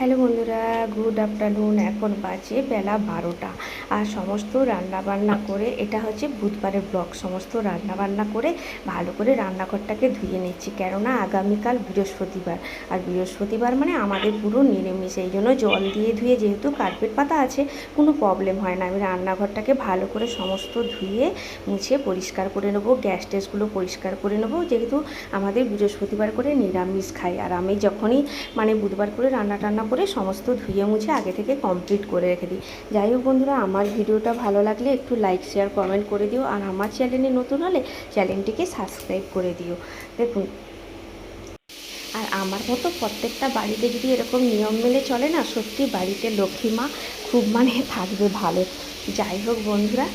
Hello বন্ধুরা, good afternoon. এখন বাজে বেলা বারোটা। আর সমস্ত রান্না বান্না করে, এটা হচ্ছে বুধবারের ব্লগ, সমস্ত রান্না বান্না করে ভালো করে রান্নাঘরটাকে ধুয়ে নিচ্ছি। কেননা আগামীকাল বৃহস্পতিবার। আর বৃহস্পতিবার মানে আমাদের পুরো নিরামিষ, এই জন্য জল দিয়ে ধুয়ে যেহেতু কার্পেট পাতা আছে, কোনো প্রবলেম হয় না। আমি রান্নাঘরটাকে ভালো করে সমস্ত ধুয়ে, মুছে পরিষ্কার করে নেব, গ্যাস টেসগুলো পরিষ্কার করে নেব। যেহেতু আমাদের বৃহস্পতিবার করে নিরামিষ খাই। আর আমি যখনই মানে বুধবার করে রান্না টান্না করে সমস্ত ধুয়ে মুছে আগে থেকে কমপ্লিট করে রেখে দিই। যাই হোক বন্ধুরা, আমার ভিডিওটা ভালো লাগলে একটু লাইক শেয়ার কমেন্ট করে দিও আর আমার চ্যানেলে নতুন হলে চ্যানেলটিকে সাবস্ক্রাইব করে দিও। দেখুন। আর আমার মতো প্রত্যেকটা বাড়িতে যদি এরকম নিয়ম মেনে চলে না, সত্যি বাড়িতে লক্ষ্মী মা খুব মানে থাকবে ভালো। যাই হোক বন্ধুরা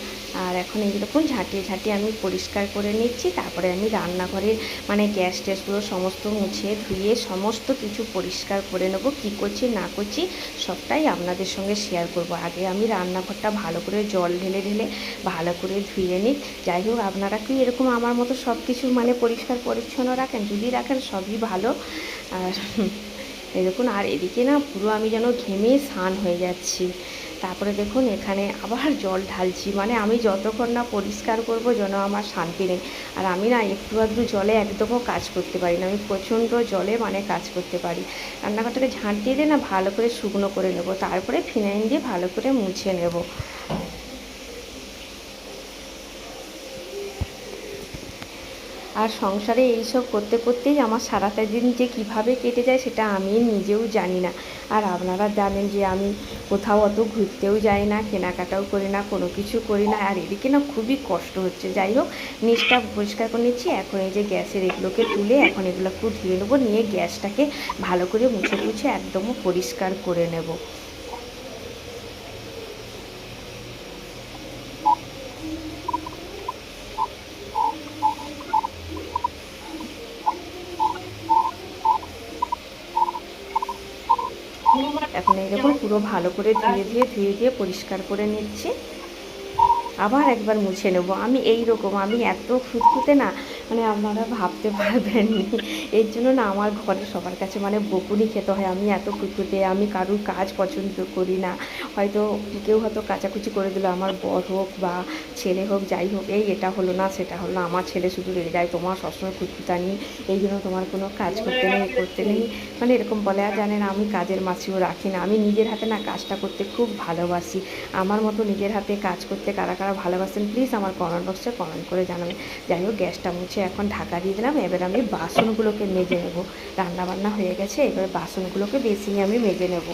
আর এখন এইরকম ঝাঁটিয়ে ঝাঁটিয়ে আমি পরিষ্কার করে নিচ্ছি। তারপরে আমি রান্নাঘরের মানে গ্যাস ট্যাসগুলো সমস্ত মুছে ধুয়ে সমস্ত কিছু পরিষ্কার করে নেব। কী করছি, না করছি, সবটাই আপনাদের সঙ্গে শেয়ার করব। আগে আমি রান্নাঘরটা ভালো করে জল ঢেলে ঢেলে ভালো করে ধুয়ে নিই। যাই হোক, আপনারা কি এরকম আমার মতো সব কিছু মানে পরিষ্কার পরিচ্ছন্ন রাখেন? যদি রাখেন, সবই ভালো। আর এরকম আর এদিকে না পুরো আমি যেন ঘেমে স্নান হয়ে যাচ্ছি। তারপরে দেখুন, এখানে আবার জল ঢালছি। মানে আমি যতক্ষণ না পরিষ্কার করব যেন আমার শান্তি নেই। আর আমি না একটু আধটু জলে একদমও কাজ করতে পারি না। আমি প্রচণ্ড জলে মানে কাজ করতে পারি। রান্নাঘরটাকে ঝাঁট দিয়ে দিয়ে না ভালো করে শুকনো করে নেব। তারপরে ফিনাইল দিয়ে ভালো করে মুছে নেব। আর সংসারে এইসব করতে করতেই আমার সারাটা দিন যে কীভাবে কেটে যায় সেটা আমি নিজেও জানি না। আর আপনারা জানেন যে আমি কোথাও অত ঘুরতেও যাই না, কেনাকাটাও করি না, কোনো কিছু করি না। আর এদিকে না খুবই কষ্ট হচ্ছে। যাই হোক, নিচটা পরিষ্কার করে নিচ্ছি। এখন এই যে গ্যাসের এগুলোকে তুলে এখন এগুলো একটু ধুয়ে নেব। নিয়ে গ্যাসটাকে ভালো করে মুছে মুছে একদমও পরিষ্কার করে নেব এখন এই দেখুন পুরো ভালো করে ধুয়ে ধুয়ে ধুয়ে ধুয়ে পরিষ্কার করে নিচ্ছি। আবার একবার মুছে নেব। আমি এই রকম, আমি এত ফুটফুটে না মানে আপনারা ভাবতে পারবেন এর জন্য না আমার ঘরে সবার কাছে মানে বকুনি খেতে হয়। আমি এত ফুটফুটে আমি কারুর কাজ পছন্দ করি না। হয়তো কেউ হয়তো কাচাকুচি করে দিল, আমার বর হোক বা ছেলে হোক, যাই হোক, এই এটা হলো না, সেটা হলো না। আমার ছেলে শুধু রেগে যায়, তোমার সবসময় ফুটফুটানি এই জন্য তোমার কোনো কাজ করতে নেই করতে নেই। মানে এরকম বলে, আর জানেন আমি কাজের মাছিও রাখি না। আমি নিজের হাতে না কাজটা করতে খুব ভালোবাসি। আমার মতো নিজের হাতে কাজ করতে কারা কারা ভালোবাসেন প্লিজ আমার কমেন্ট বক্সে কমেন্ট করে জানাবেন। যাই হোক, গ্যাসটা মুছে এখন ঢাকা দিয়ে দিলাম। এবার আমি বাসনগুলোকে মেজে নেব। রান্নাবান্না হয়ে গেছে, এবার বাসনগুলোকে বেসিনে আমি মেজে নেব।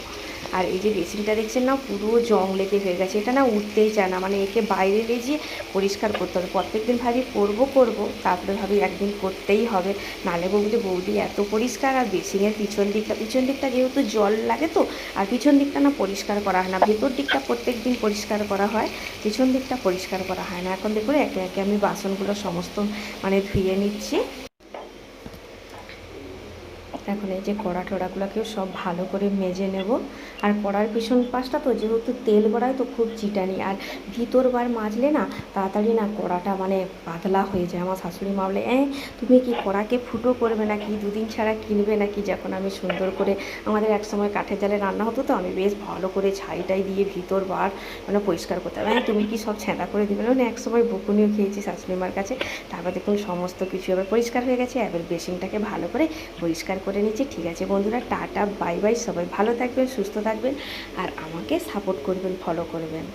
আর এই যে বেসিনটা দেখছেন না, পুরো জং লেগে হয়ে গেছে। এটা না উঠতেই চায় না মানে একে বাইরে লেজিয়ে পরিষ্কার করতে হবে। প্রত্যেক দিন ভাবি করব করব, তারপরে ভাবি একদিন করতেই হবে। নালে বৌদি বৌদি এত পরিষ্কার, আর বেসিনের পিছন দিকটা পিছন দিকটা যেহেতু জল লাগে তো, আর পিছন দিকটা না পরিষ্কার করা হয় না। ভেতর দিকটা প্রত্যেক দিন পরিষ্কার করা হয়, পিছন দিকটা পরিষ্কার করা হয় না। এখন দেখুন, একে একে আমি বাসনগুলো সমস্ত মানে ধুয়ে নিচ্ছি। এখন এই যে কড়া টড়াগুলোকেও সব ভালো করে মেজে নেব। আর কড়ার পিছন পাশটা তো যেহেতু তেল গড়ায় তো খুব চিটানি। আর ভিতর বার মাজলে না, তাড়াতাড়ি না কড়াটা মানে পাতলা হয়ে যায়। আমার শাশুড়ি মা বলে এ তুমি কি কড়াকে ফুটো করবে নাকি? দুদিন ছাড়া কিনবে নাকি? যখন আমি সুন্দর করে আমাদের এক সময় কাঠের জালে রান্না হতো তো, আমি বেশ ভালো করে ছাইটাই দিয়ে ভিতর বার মানে পরিষ্কার করতাম। হ্যাঁ তুমি কি সব ছেঁদা করে দেবে? না এক সময় বকুনিও খেয়েছি শাশুড়ি মার কাছে। তারপর দেখুন সমস্ত কিছু এবার পরিষ্কার হয়ে গেছে। এবার বেসিনটাকে ভালো করে পরিষ্কার করে নিচ্ছি, ঠিক আছে বন্ধুরা, টাটা, বাই বাই সবাই ভালো থাকবেন, সুস্থ থাকবেন, আর আমাকে সাপোর্ট করবেন ফলো করবেন।